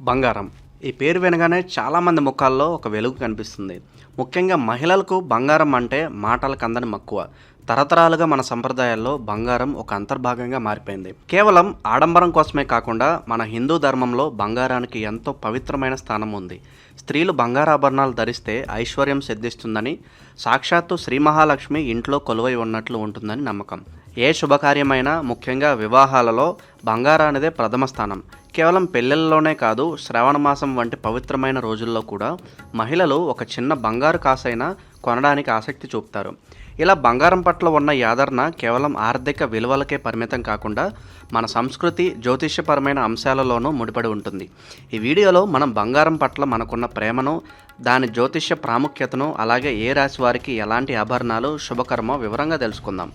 బంగారం. ఈ పేరు వినగానే చాలామంది ముఖాల్లో ఒక వెలుగు కనిపిస్తుంది. ముఖ్యంగా మహిళలకు బంగారం అంటే మాటలకు అందని మక్కువ. తరతరాలుగా మన సంప్రదాయాల్లో బంగారం ఒక అంతర్భాగంగా మారిపోయింది. కేవలం ఆడంబరం కోసమే కాకుండా మన హిందూ ధర్మంలో బంగారానికి ఎంతో పవిత్రమైన స్థానం ఉంది. స్త్రీలు బంగారాభరణాలు ధరిస్తే ఐశ్వర్యం సిద్ధిస్తుందని సాక్షాత్తు శ్రీ మహాలక్ష్మి ఇంట్లో కొలువై ఉన్నట్లు ఉంటుందని నమ్మకం. ఏ శుభకార్యమైనా ముఖ్యంగా వివాహాలలో బంగారానిదే ప్రథమ స్థానం. కేవలం పెళ్ళిళ్ళలోనే కాదు శ్రావణ మాసం వంటి పవిత్రమైన రోజుల్లో కూడా మహిళలు ఒక చిన్న బంగారు కాసైనా కొనడానికి ఆసక్తి చూపుతారు. ఇలా బంగారం పట్ల ఉన్న యాదరణ కేవలం ఆర్థిక విలువలకే పరిమితం కాకుండా మన సంస్కృతి జ్యోతిష్యపరమైన అంశాలలోనూ ముడిపడి ఉంటుంది. ఈ వీడియోలో మనం బంగారం పట్ల మనకున్న ప్రేమను దాని జ్యోతిష్య ప్రాముఖ్యతను అలాగే ఏ రాశి వారికి ఎలాంటి ఆభరణాలు శుభకర్మ వివరంగా తెలుసుకుందాం.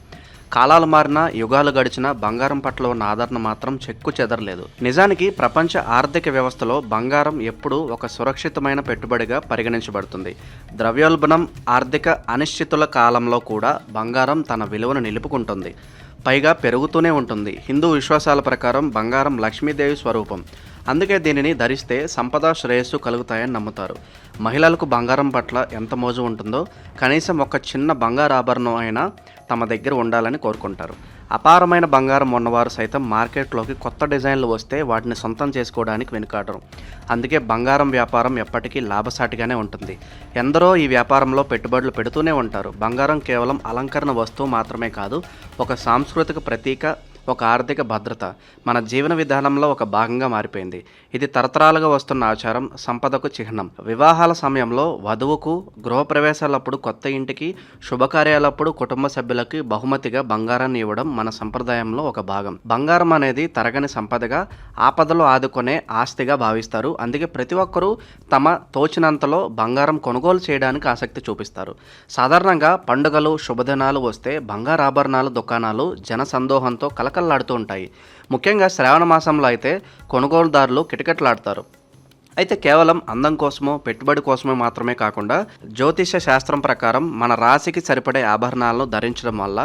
కాలాలు మారినా యుగాలు గడిచినా బంగారం పట్ల ఉన్న ఆదరణ మాత్రం చెక్కు చెదరలేదు. నిజానికి ప్రపంచ ఆర్థిక వ్యవస్థలో బంగారం ఎప్పుడూ ఒక సురక్షితమైన పెట్టుబడిగా పరిగణించబడుతుంది. ద్రవ్యోల్బణం ఆర్థిక అనిశ్చితుల కాలంలో కూడా బంగారం తన విలువను నిలుపుకుంటుంది. పైగా పెరుగుతూనే ఉంటుంది. హిందూ విశ్వాసాల ప్రకారం బంగారం లక్ష్మీదేవి స్వరూపం. అందుకే దీనిని ధరిస్తే సంపద శ్రేయస్సు కలుగుతాయని నమ్ముతారు. మహిళలకు బంగారం పట్ల ఎంత మోజు ఉంటుందో కనీసం ఒక చిన్న బంగారు ఆభరణం అయినా తమ దగ్గర ఉండాలని కోరుకుంటారు. అపారమైన బంగారం ఉన్నవారు సైతం మార్కెట్లోకి కొత్త డిజైన్లు వస్తే వాటిని సొంతం చేసుకోవడానికి వెనుకాడరు. అందుకే బంగారం వ్యాపారం ఎప్పటికీ లాభసాటిగానే ఉంటుంది. ఎందరో ఈ వ్యాపారంలో పెట్టుబడులు పెడుతూనే ఉంటారు. బంగారం కేవలం అలంకరణ వస్తువు మాత్రమే కాదు ఒక సాంస్కృతిక ప్రతీక ఒక ఆర్థిక భద్రత మన జీవన విధానంలో ఒక భాగంగా మారిపోయింది. ఇది తరతరాలుగా వస్తున్న ఆచారం సంపదకు చిహ్నం. వివాహాల సమయంలో వధువుకు గృహప్రవేశాలప్పుడు కొత్త ఇంటికి శుభకార్యాలప్పుడు కుటుంబ సభ్యులకి బహుమతిగా బంగారాన్ని ఇవ్వడం మన సంప్రదాయంలో ఒక భాగం. బంగారం అనేది తరగని సంపదగా ఆపదలో ఆదుకునే ఆస్తిగా భావిస్తారు. అందుకే ప్రతి ఒక్కరూ తమ తోచినంతలో బంగారం కొనుగోలు చేయడానికి ఆసక్తి చూపిస్తారు. సాధారణంగా పండుగలు శుభదినాలు వస్తే బంగారాభరణాల దుకాణాలు జనసందోహంతో కల కలకల్లాడుతూ ఉంటాయి. ముఖ్యంగా శ్రావణ మాసంలో అయితే కొనుగోలుదారులు కిటకిటలాడతారు. అయితే కేవలం అందం కోసమో పెట్టుబడి కోసమో మాత్రమే కాకుండా జ్యోతిష శాస్త్రం ప్రకారం మన రాశికి సరిపడే ఆభరణాలను ధరించడం వల్ల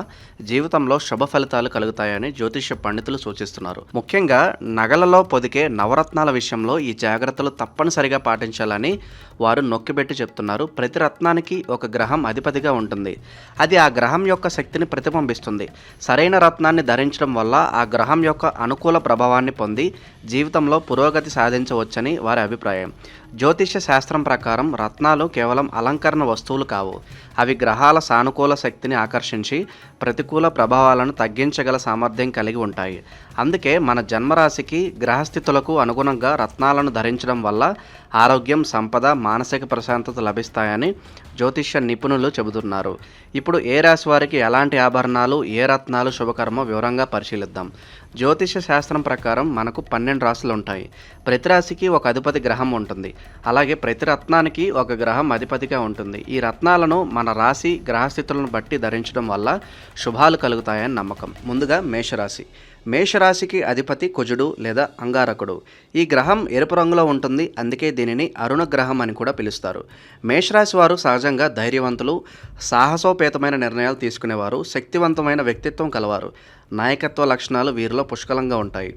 జీవితంలో శుభ ఫలితాలు కలుగుతాయని జ్యోతిష పండితులు సూచిస్తున్నారు. ముఖ్యంగా నగలలో పొదికే నవరత్నాల విషయంలో ఈ జాగ్రత్తలు తప్పనిసరిగా పాటించాలని వారు నొక్కిపెట్టి చెప్తున్నారు ప్రతి రత్నానికి ఒక గ్రహం అధిపతిగా ఉంటుంది. అది ఆ గ్రహం యొక్క శక్తిని ప్రతిబింబిస్తుంది. సరైన రత్నాన్ని ధరించడం వల్ల ఆ గ్రహం యొక్క అనుకూల ప్రభావాన్ని పొంది జీవితంలో పురోగతి సాధించవచ్చని వారి అభిప్రాయం. జ్యోతిష శాస్త్రం ప్రకారం రత్నాలు కేవలం అలంకరణ వస్తువులు కావు. అవి గ్రహాల సానుకూల శక్తిని ఆకర్షించి ప్రతికూల ప్రభావాలను తగ్గించగల సామర్థ్యం కలిగి ఉంటాయి. అందుకే మన జన్మరాశికి గ్రహస్థితులకు అనుగుణంగా రత్నాలను ధరించడం వల్ల ఆరోగ్యం సంపద మానసిక ప్రశాంతత లభిస్తాయని జ్యోతిష్య నిపుణులు చెబుతున్నారు. ఇప్పుడు ఏ రాశి వారికి ఎలాంటి ఆభరణాలు ఏ రత్నాలు శుభకర్మో వివరంగా పరిశీలిద్దాం. జ్యోతిష శాస్త్రం ప్రకారం మనకు పన్నెండు రాశులు ఉంటాయి. ప్రతి రాశికి ఒక అధిపతి గ్రహం ఉంటుంది. అలాగే ప్రతి రత్నానికి ఒక గ్రహం అధిపతిగా ఉంటుంది. ఈ రత్నాలను మన రాశి గ్రహస్థితులను బట్టి ధరించడం వల్ల శుభాలు కలుగుతాయని నమ్మకం. ముందుగా మేషరాశి. మేషరాశికి అధిపతి కుజుడు లేదా అంగారకుడు. ఈ గ్రహం ఎరుపు రంగులో ఉంటుంది. అందుకే దీనిని అరుణ గ్రహం అని కూడా పిలుస్తారు. మేషరాశి వారు సహజంగా ధైర్యవంతులు సాహసోపేతమైన నిర్ణయాలు తీసుకునేవారు శక్తివంతమైన వ్యక్తిత్వం కలవారు. నాయకత్వ లక్షణాలు వీరిలో పుష్కలంగా ఉంటాయి.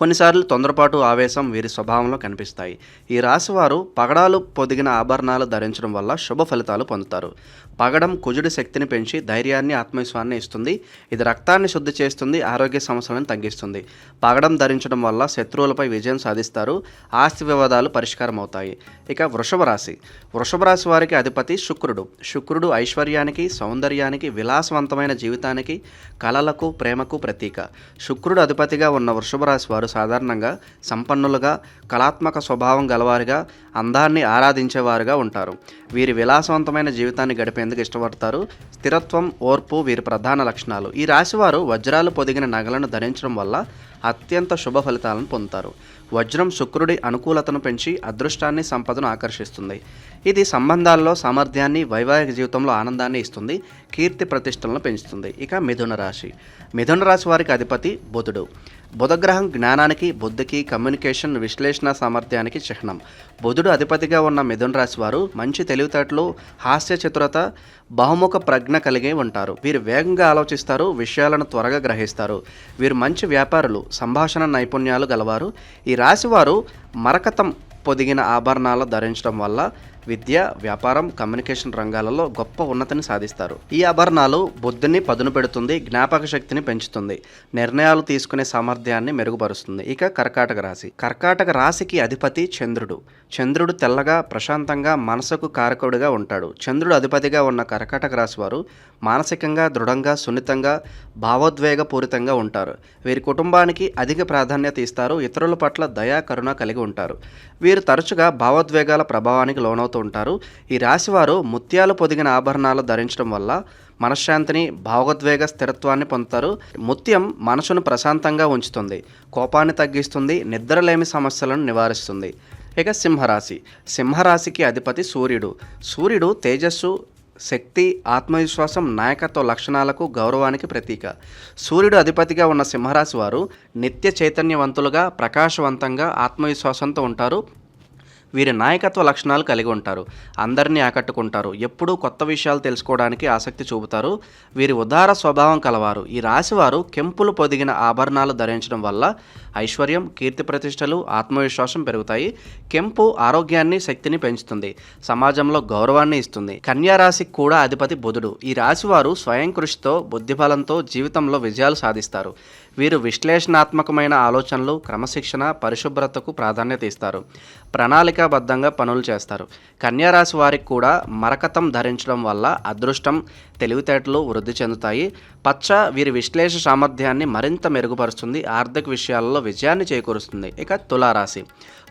కొన్నిసార్లు తొందరపాటు ఆవేశం వీరి స్వభావంలో కనిపిస్తాయి. ఈ రాశి వారు పగడాలు పొదిగిన ఆభరణాలు ధరించడం వల్ల శుభ ఫలితాలు పొందుతారు. పగడం కుజుడి శక్తిని పెంచి ధైర్యాన్ని ఆత్మవిశ్వాన్ని ఇస్తుంది. ఇది రక్తాన్ని శుద్ధి చేస్తుంది ఆరోగ్య సమస్యలను తగ్గిస్తుంది. పగడం ధరించడం వల్ల శత్రువులపై విజయం సాధిస్తారు. ఆస్తి వివాదాలు పరిష్కారం అవుతాయి. ఇక వృషభ రాశి. వృషభ రాశి వారికి అధిపతి శుక్రుడు. శుక్రుడు ఐశ్వర్యానికి సౌందర్యానికి విలాసవంతమైన జీవితానికి కళలకు ప్రేమకు ప్రతీక. శుక్రుడు అధిపతిగా ఉన్న వృషభ రాశి వారు సాధారణంగా సంపన్నులుగా కళాత్మక స్వభావం గలవారుగా అందాన్ని ఆరాధించేవారుగా ఉంటారు. వీరి విలాసవంతమైన జీవితాన్ని గడిపేందుకు ఇష్టపడతారు. స్థిరత్వం ఓర్పు వీరి ప్రధాన లక్షణాలు. ఈ రాశివారు వజ్రాలు పొదిగిన నగలను ధరించడం వల్ల అత్యంత శుభ ఫలితాలను పొందుతారు. వజ్రం శుక్రుడి అనుకూలతను పెంచి అదృష్టాన్ని సంపదను ఆకర్షిస్తుంది. ఇది సంబంధాల్లో సామర్థ్యాన్ని వైవాహిక జీవితంలో ఆనందాన్ని ఇస్తుంది. కీర్తి ప్రతిష్టలను పెంచుతుంది. ఇక మిథున రాశి. మిథున రాశి వారికి అధిపతి బుధుడు. బుధగ్రహం జ్ఞానానికి బుద్ధికి కమ్యూనికేషన్ విశ్లేషణ సామర్థ్యానికి చిహ్నం. బుధుడు అధిపతిగా ఉన్న మిథున్ రాశి వారు మంచి తెలివితేటలు హాస్య చతురత బహుముఖ ప్రజ్ఞ కలిగి ఉంటారు. వీరు వేగంగా ఆలోచిస్తారు విషయాలను త్వరగా గ్రహిస్తారు. వీరు మంచి వ్యాపారులు సంభాషణ నైపుణ్యాలు గలవారు. ఈ రాశివారు మరకతం పొదిగిన ఆభరణాలు ధరించడం వల్ల విద్య వ్యాపారం కమ్యూనికేషన్ రంగాలలో గొప్ప ఉన్నతిని సాధిస్తారు. ఈ ఆభరణాలు బుద్ధిని పదును పెడుతుంది జ్ఞాపక శక్తిని పెంచుతుంది నిర్ణయాలు తీసుకునే సామర్థ్యాన్ని మెరుగుపరుస్తుంది. ఇక కర్కాటక రాశి. కర్కాటక రాశికి అధిపతి చంద్రుడు. చంద్రుడు తెల్లగా ప్రశాంతంగా మనసుకు కారకుడిగా ఉంటాడు. చంద్రుడు అధిపతిగా ఉన్న కర్కాటక రాశి వారు మానసికంగా దృఢంగా సున్నితంగా భావోద్వేగపూరితంగా ఉంటారు. వీరి కుటుంబానికి అధిక ప్రాధాన్యత ఇస్తారు ఇతరుల పట్ల దయా కరుణ కలిగి ఉంటారు. వీరు తరచుగా భావోద్వేగాల ప్రభావానికి అవుతూ ఉంటారు. ఈ రాశివారు ముత్యాలు పొదిగిన ఆభరణాలు ధరించడం వల్ల మనశ్శాంతిని భావోద్వేగ స్థిరత్వాన్ని పొందుతారు. ముత్యం మనసును ప్రశాంతంగా ఉంచుతుంది. కోపాన్ని తగ్గిస్తుంది. నిద్రలేమి సమస్యలను నివారిస్తుంది. ఇక సింహరాశి. సింహరాశికి అధిపతి సూర్యుడు. సూర్యుడు తేజస్సు శక్తి ఆత్మవిశ్వాసం నాయకత్వ లక్షణాలకు గౌరవానికి ప్రతీక. సూర్యుడు అధిపతిగా ఉన్న సింహరాశి వారు నిత్య చైతన్యవంతులుగా ప్రకాశవంతంగా ఆత్మవిశ్వాసంతో ఉంటారు. వీరి నాయకత్వ లక్షణాలు కలిగి ఉంటారు. అందరినీ ఆకట్టుకుంటారు. ఎప్పుడూ కొత్త విషయాలు తెలుసుకోవడానికి ఆసక్తి చూపుతారు. వీరి ఉదార స్వభావం కలవారు. ఈ రాశివారు కెంపులు పొదిగిన ఆభరణాలు ధరించడం వల్ల ఐశ్వర్యం కీర్తి ప్రతిష్టలు ఆత్మవిశ్వాసం పెరుగుతాయి. కెంపు ఆరోగ్యాన్ని శక్తిని పెంచుతుంది. సమాజంలో గౌరవాన్ని ఇస్తుంది. కన్యా రాశికి కూడా అధిపతి బుధుడు. ఈ రాశివారు స్వయం కృషితో బుద్ధిబలంతో జీవితంలో విజయాలు సాధిస్తారు. వీరు విశ్లేషణాత్మకమైన ఆలోచనలు క్రమశిక్షణ పరిశుభ్రతకు ప్రాధాన్యత ఇస్తారు. ప్రణాళిక ప్రణాళికాబద్ధంగా పనులు చేస్తారు. కన్యారాశి వారికి కూడా మరకతం ధరించడం వల్ల అదృష్టం తెలివితేటలు వృద్ధి చెందుతాయి. పచ్చ వీరి విశ్లేష సామర్థ్యాన్ని మరింత మెరుగుపరుస్తుంది. ఆర్థిక విషయాలలో విజయాన్ని చేకూరుస్తుంది. ఇక తులారాశి.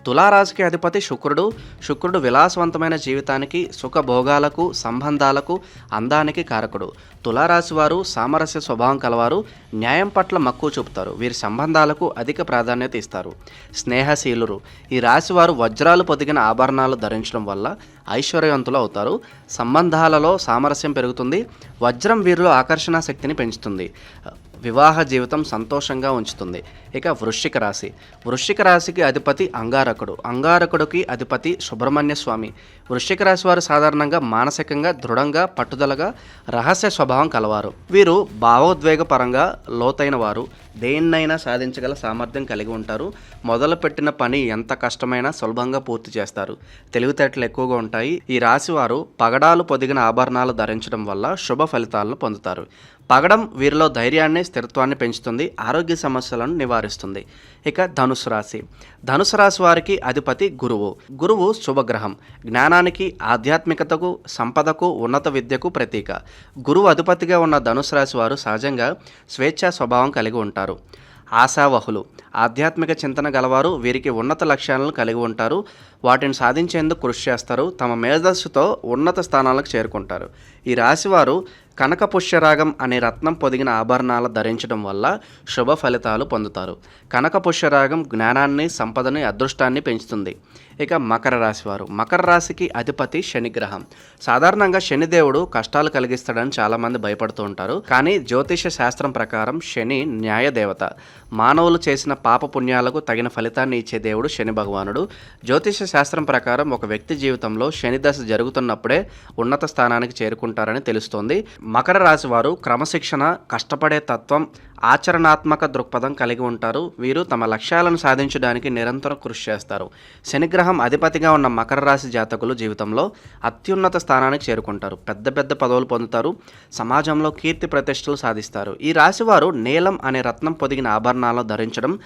తులారాశికి అధిపతి శుక్రుడు. శుక్రుడు విలాసవంతమైన జీవితానికి సుఖభోగాలకు సంబంధాలకు అందానికి కారకుడు. తులారాశి వారు సామరస్య స్వభావం కలవారు. న్యాయం పట్ల మక్కువ చూపుతారు. వీరి సంబంధాలకు అధిక ప్రాధాన్యత ఇస్తారు. స్నేహశీలురు. ఈ రాశి వారు వజ్రాలు పొదిగిన ఆభరణాలు ధరించడం వల్ల ఐశ్వర్యవంతులు అవుతారు. సంబంధాలలో సామరస్యం పెరుగుతుంది. వజ్రం వీరిలో ఆకర్షణ శక్తిని పెంచుతుంది. వివాహ జీవితం సంతోషంగా ఉంచుతుంది. ఇక వృశ్చిక రాశి. వృశ్చిక రాశికి అధిపతి అంగారకుడు. అంగారకుడికి అధిపతి సుబ్రహ్మణ్య స్వామి. వృశ్చిక రాశి వారు సాధారణంగా మానసికంగా దృఢంగా పట్టుదలగా రహస్య స్వభావం కలవారు. వీరు భావోద్వేగపరంగా లోతైన వారు. దేన్నైనా సాధించగల సామర్థ్యం కలిగి ఉంటారు. మొదలుపెట్టిన పని ఎంత కష్టమైనా సులభంగా పూర్తి చేస్తారు. తెలివితేటలు ఎక్కువగా ఉంటాయి. ఈ రాశి వారు పగడాలు పొదిగిన ఆభరణాలు ధరించడం వల్ల శుభ ఫలితాలను పొందుతారు. పగడం వీరిలో ధైర్యాన్ని స్థిరత్వాన్ని పెంచుతుంది. ఆరోగ్య సమస్యలను నివారిస్తుంది. ఇక ధనుసు రాశి. ధనుసు రాశి వారికి అధిపతి గురువు. గురువు శుభగ్రహం. జ్ఞానానికి ఆధ్యాత్మికతకు సంపదకు ఉన్నత విద్యకు ప్రతీక. గురువు అధిపతిగా ఉన్న ధనుసు రాశి వారు సహజంగా స్వేచ్ఛా స్వభావం కలిగి ఉంటారు. ఆశావహులు ఆధ్యాత్మిక చింతన గలవారు వీరికి ఉన్నత లక్ష్యాలను కలిగి ఉంటారు. వాటిని సాధించేందుకు కృషి చేస్తారు. తమ మేధస్సుతో ఉన్నత స్థానాలకు చేరుకుంటారు. ఈ రాశివారు కనక పుష్యరాగం అనే రత్నం పొదిగిన ఆభరణాలు ధరించడం వల్ల శుభ ఫలితాలు పొందుతారు. కనక పుష్యరాగం జ్ఞానాన్ని సంపదని అదృష్టాన్ని పెంచుతుంది. ఇక మకర రాశి వారు మకర రాశికి అధిపతి శనిగ్రహం సాధారణంగా శనిదేవుడు కష్టాలు కలిగిస్తాడని చాలామంది భయపడుతూ ఉంటారు. కానీ జ్యోతిష శాస్త్రం ప్రకారం శని న్యాయదేవత. మానవులు చేసిన పాప పుణ్యాలకు తగిన ఫలితాన్ని ఇచ్చే దేవుడు శని భగవానుడు. జ్యోతిష శాస్త్రం ప్రకారం ఒక వ్యక్తి జీవితంలో శని దశ జరుగుతున్నప్పుడే ఉన్నత స్థానానికి చేరుకుంటారని తెలుస్తోంది. మకర రాశి వారు క్రమశిక్షణ కష్టపడే తత్వం ఆచరణాత్మక దృక్పథం కలిగి ఉంటారు. వీరు తమ లక్ష్యాలను సాధించడానికి నిరంతరం కృషి చేస్తారు. శనిగ్రహం అధిపతిగా ఉన్న మకర రాశి జాతకులు జీవితంలో అత్యున్నత స్థానానికి చేరుకుంటారు. పెద్ద పెద్ద పదవులు పొందుతారు. సమాజంలో కీర్తి ప్రతిష్టలు సాధిస్తారు. ఈ రాశివారు నీలం అనే రత్నం పొదిగిన ఆభరణాలు ధరించడం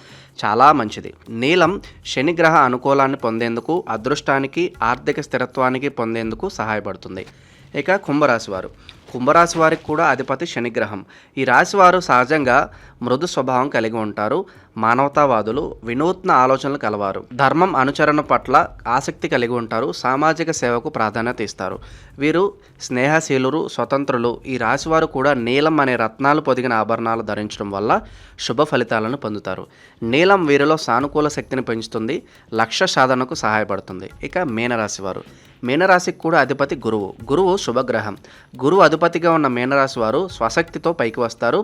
చాలా మంచిది. నీలం శనిగ్రహ అనుకూలాన్ని పొందేందుకు అదృష్టానికి ఆర్థిక స్థిరత్వానికి పొందేందుకు సహాయపడుతుంది. ఇక కుంభరాశి వారు. కుంభరాశి వారికి కూడా అధిపతి శనిగ్రహం. ఈ రాశి వారు సహజంగా మృదు స్వభావం కలిగి ఉంటారు మానవతావాదులు వినూత్న ఆలోచనలు కలవారు. ధర్మం అనుచరణ పట్ల ఆసక్తి కలిగి ఉంటారు సామాజిక సేవకు ప్రాధాన్యత ఇస్తారు. వీరు స్నేహశీలురు స్వతంత్రులు. ఈ రాశివారు కూడా నీలం అనే రత్నాలు పొదిగిన ఆభరణాలు ధరించడం వల్ల శుభ ఫలితాలను పొందుతారు. నీలం వీరిలో సానుకూల శక్తిని పెంచుతుంది లక్ష్య సాధనకు సహాయపడుతుంది. ఇక మీనరాశి వారు. మీనరాశికి కూడా అధిపతి గురువు. గురువు శుభగ్రహం. గురువు అధిపతిగా ఉన్న మీనరాశి వారు స్వశక్తితో పైకి వస్తారు.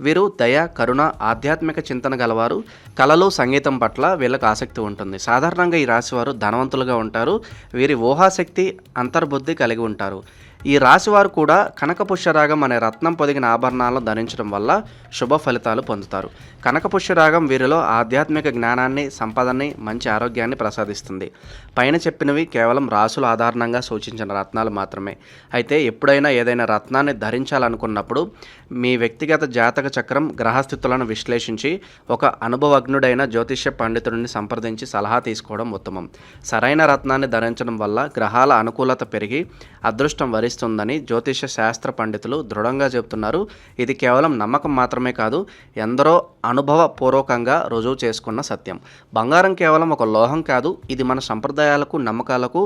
వీరు దయ కరుణ ఆధ్యాత్మిక చింతన గలవారు. కళలు సంగీతం పట్ల వీళ్ళకి ఆసక్తి ఉంటుంది. సాధారణంగా ఈ రాశివారు ధనవంతులుగా ఉంటారు. వీరి ఊహాశక్తి అంతర్బుద్ధి కలిగి ఉంటారు. ఈ రాశివారు కూడా కనకపుష్యరాగం అనే రత్నం పొదిగిన ఆభరణాలను ధరించడం వల్ల శుభ ఫలితాలు పొందుతారు. కనకపుష్యరాగం వీరిలో ఆధ్యాత్మిక జ్ఞానాన్ని సంపదని మంచి ఆరోగ్యాన్ని ప్రసాదిస్తుంది. పైన చెప్పినవి కేవలం రాసుల ఆధారంగా సూచించిన రత్నాలు మాత్రమే. అయితే ఎప్పుడైనా ఏదైనా రత్నాన్ని ధరించాలనుకున్నప్పుడు మీ వ్యక్తిగత జాతక జాతక చక్రం గ్రహస్థితులను విశ్లేషించి ఒక అనుభవజ్ఞుడైన జ్యోతిష్య పండితుడిని సంప్రదించి సలహా తీసుకోవడం ఉత్తమం. సరైన రత్నాన్ని ధరించడం వల్ల గ్రహాల అనుకూలత పెరిగి అదృష్టం వరిస్తుందని జ్యోతిష్య శాస్త్ర పండితులు దృఢంగా చెబుతున్నారు. ఇది కేవలం నమ్మకం మాత్రమే కాదు ఎందరో అనుభవపూర్వకంగా రుజువు చేసుకున్న సత్యం. బంగారం కేవలం ఒక లోహం కాదు ఇది మన సంప్రదాయాలకు నమ్మకాలకు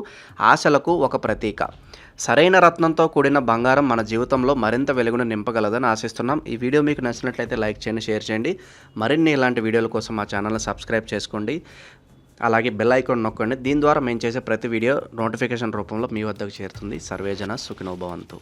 ఆశలకు ఒక ప్రతీక. సరైన రత్నంతో కూడిన బంగారం మన జీవితంలో మరింత వెలుగును నింపగలదని ఆశిస్తున్నాం. ఈ వీడియో మీకు నచ్చినట్లయితే లైక్ చేయండి షేర్ చేయండి. మరిన్ని ఇలాంటి వీడియోల కోసం మా ఛానల్ని సబ్స్క్రైబ్ చేసుకోండి. అలాగే బెల్ ఐకాన్ నొక్కండి. దీని ద్వారా మేము చేసే ప్రతి వీడియో నోటిఫికేషన్ రూపంలో మీ వద్దకు చేరుతుంది. సర్వేజన సుఖినోభవంతు.